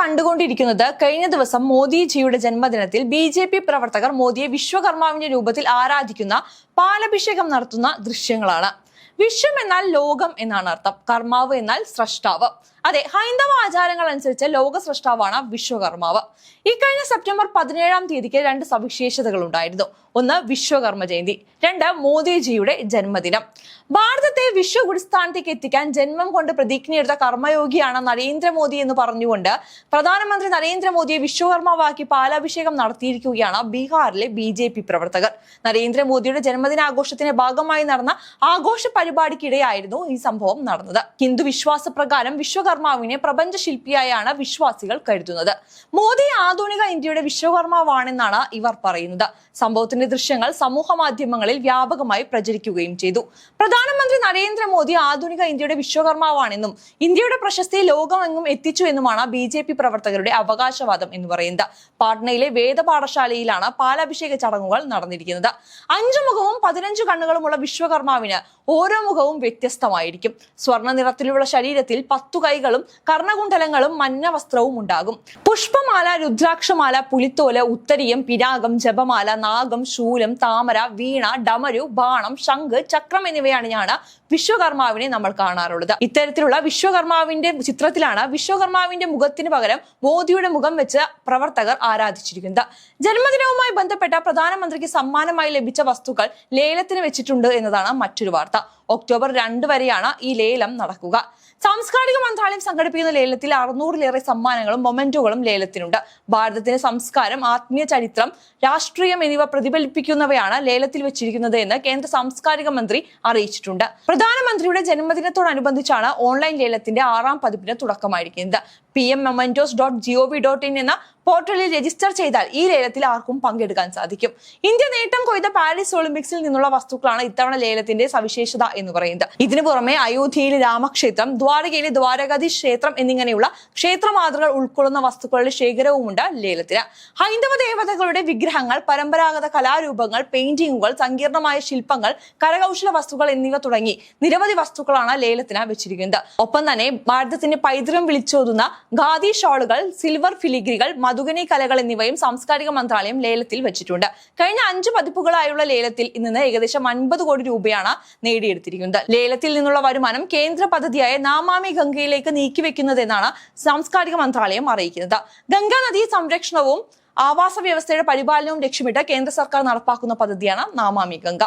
കണ്ടുകൊണ്ടിരിക്കുന്നത് കഴിഞ്ഞ ദിവസം മോദിജിയുടെ ജന്മദിനത്തിൽ ബി ജെ പി പ്രവർത്തകർ മോദിയെ വിശ്വകർമാവിന്റെ രൂപത്തിൽ ആരാധിക്കുന്ന പാലഭിഷേകം നടത്തുന്ന ദൃശ്യങ്ങളാണ്. വിശ്വം എന്നാൽ ലോകം എന്നാണ് അർത്ഥം. കർമാവ് എന്നാൽ സ്രഷ്ടാവ്. അതെ ഹൈന്ദവ ആചാരങ്ങൾ അനുസരിച്ച് ലോക സൃഷ്ടാവാണ് വിശ്വകർമാവ്. ഇക്കഴിഞ്ഞ സെപ്റ്റംബർ പതിനേഴാം തീയതിക്ക് രണ്ട് സവിശേഷതകൾ ഉണ്ടായിരുന്നു ഒന്ന് വിശ്വകർമ്മ ജയന്തി രണ്ട് മോദിജിയുടെ ജന്മദിനം. ഭാരതത്തെ വിശ്വ ഗുരുസ്ഥാനത്തേക്ക് എത്തിക്കാൻ ജന്മം കൊണ്ട് പ്രതിജ്ഞയെടുത്ത കർമ്മയോഗിയാണ് നരേന്ദ്രമോദി എന്ന് പറഞ്ഞുകൊണ്ട് പ്രധാനമന്ത്രി നരേന്ദ്രമോദിയെ വിശ്വകർമാവാക്കി പാലാഭിഷേകം നടത്തിയിരിക്കുകയാണ് ബീഹാറിലെ ബി ജെ പി പ്രവർത്തകർ. നരേന്ദ്രമോദിയുടെ ജന്മദിനാഘോഷത്തിന്റെ ഭാഗമായി നടന്ന ആഘോഷ പരിപാടിക്കിടെയായിരുന്നു ഈ സംഭവം നടന്നത്. ഹിന്ദു വിശ്വാസ പ്രകാരം വിശ്വകർമാവിനെ പ്രപഞ്ച ശില്പിയായാണ് വിശ്വാസികൾ കരുതുന്നത്. മോദി ആധുനിക ഇന്ത്യയുടെ വിശ്വകർമാവാണെന്നാണ് ഇവർ പറയുന്നത്. സംഭവത്തിന്റെ ദൃശ്യങ്ങൾ സമൂഹ മാധ്യമങ്ങളിൽ വ്യാപകമായി പ്രചരിക്കുകയും ചെയ്തു. പ്രധാനമന്ത്രി നരേന്ദ്രമോദി ആധുനിക ഇന്ത്യയുടെ വിശ്വകർമാവാണെന്നും ഇന്ത്യയുടെ പ്രശസ്തി ലോകമെങ്ങും എത്തിച്ചു എന്നുമാണ് ബി ജെ പി പ്രവർത്തകരുടെ അവകാശവാദം എന്ന് പറയുന്നത്. പാട്നയിലെ വേദപാഠശാലയിലാണ് പാലാഭിഷേക ചടങ്ങുകൾ നടന്നിരിക്കുന്നത്. അഞ്ചു മുഖവും പതിനഞ്ചു കണ്ണുകളുമുള്ള വിശ്വകർമാവിന് ഓരോ മുഖവും വ്യത്യസ്തമായിരിക്കും. സ്വർണ നിറത്തിലുള്ള ശരീരത്തിൽ പത്തു കൈകളും കർണകുണ്ടലങ്ങളും മഞ്ഞ വസ്ത്രവും ഉണ്ടാകും. പുഷ്പമാല രുദ്രാക്ഷമാല പുലിത്തോൽ ഉത്തരീയം പിരാഗം ജപമാല നാഗം ശൂലം താമര വീണ ഡമരു ബാണം ശംഖ് ചക്രം എന്നിവയാണ് ഞാൻ വിശ്വകർമാവിനെ നമ്മൾ കാണാറുള്ളത്. ഇത്തരത്തിലുള്ള വിശ്വകർമാവിന്റെ ചിത്രത്തിലാണ് വിശ്വകർമാവിന്റെ മുഖത്തിന് പകരം മോദിയുടെ മുഖം വെച്ച് പ്രവർത്തകർ ആരാധിച്ചിരിക്കുന്നത്. ജന്മദിനവുമായി ബന്ധപ്പെട്ട പ്രധാനമന്ത്രിക്ക് സമ്മാനമായി ലഭിച്ച വസ്തുക്കൾ ലേലത്തിന് വെച്ചിട്ടുണ്ട് എന്നതാണ് മറ്റൊരു വാർത്ത. ഒക്ടോബർ രണ്ട് വരെയാണ് ഈ ലേലം നടക്കുക. സാംസ്കാരിക മന്ത്രാലയം സംഘടിപ്പിക്കുന്ന ലേലത്തിൽ അറുന്നൂറിലേറെ സമ്മാനങ്ങളും മൊമെന്റോകളും ലേലത്തിനുണ്ട്. ഭാരതത്തിന്റെ സംസ്കാരം ആത്മീയ ചരിത്രം രാഷ്ട്രീയം എന്നിവ പ്രതിഫലിപ്പിക്കുന്നവയാണ് ലേലത്തിൽ വെച്ചിരിക്കുന്നത് എന്ന് കേന്ദ്ര സാംസ്കാരിക മന്ത്രി അറിയിച്ചിട്ടുണ്ട്. പ്രധാനമന്ത്രിയുടെ ജന്മദിനത്തോടനുബന്ധിച്ചാണ് ഓൺലൈൻ ലേലത്തിന്റെ ആറാം പതിപ്പിന് തുടക്കമായിരിക്കുന്നത്. P M mementos dot G O V dot in എന്ന പോർട്ടലിൽ രജിസ്റ്റർ ചെയ്താൽ ഈ ലേലത്തിൽ ആർക്കും പങ്കെടുക്കാൻ സാധിക്കും. ഇന്ത്യ നേട്ടം കൊയ്ത പാരീസ് ഒളിമ്പിക്സിൽ നിന്നുള്ള വസ്തുക്കളാണ് ഇത്തവണ ലേലത്തിന്റെ സവിശേഷത എന്ന് പറയുന്നത്. ഇതിനു പുറമെ അയോധ്യയിലെ രാമക്ഷേത്രം ദ്വാരകയിലെ ദ്വാരകാധി ക്ഷേത്രം എന്നിങ്ങനെയുള്ള ക്ഷേത്ര മാതൃകൾ ഉൾക്കൊള്ളുന്ന വസ്തുക്കളുടെ ശേഖരവുമുണ്ട് ലേലത്തിന്. ഹൈന്ദവ ദേവതകളുടെ വിഗ്രഹങ്ങൾ പരമ്പരാഗത കലാരൂപങ്ങൾ പെയിന്റിങ്ങുകൾ സങ്കീർണമായ ശില്പങ്ങൾ കരകൗശല വസ്തുക്കൾ എന്നിവ തുടങ്ങി നിരവധി വസ്തുക്കളാണ് ലേലത്തിന് വെച്ചിരിക്കുന്നത്. ഒപ്പം തന്നെ ഭാരതത്തിന്റെ പൈതൃകം വിളിച്ചോതുന്ന ഖാദി ഷോളുകൾ സിൽവർ ഫിലിഗ്രികൾ മധുഗനി കലകൾ എന്നിവയും സാംസ്കാരിക മന്ത്രാലയം ലേലത്തിൽ വെച്ചിട്ടുണ്ട്. കഴിഞ്ഞ അഞ്ച് പതിപ്പുകളായുള്ള ലേലത്തിൽ ഇന്ന് ഏകദേശം അൻപത് കോടി രൂപയാണ് നേടിയെടുത്തിരിക്കുന്നത്. ലേലത്തിൽ നിന്നുള്ള വരുമാനം കേന്ദ്ര പദ്ധതിയായ നാമാമി ഗംഗയിലേക്ക് നീക്കിവെക്കുന്നതെന്നാണ് സാംസ്കാരിക മന്ത്രാലയം അറിയിക്കുന്നത്. ഗംഗാ നദീ സംരക്ഷണവും ആവാസ വ്യവസ്ഥയുടെ പരിപാലനവും ലക്ഷ്യമിട്ട് കേന്ദ്ര സർക്കാർ നടപ്പാക്കുന്ന പദ്ധതിയാണ് നാമാമി ഗംഗ.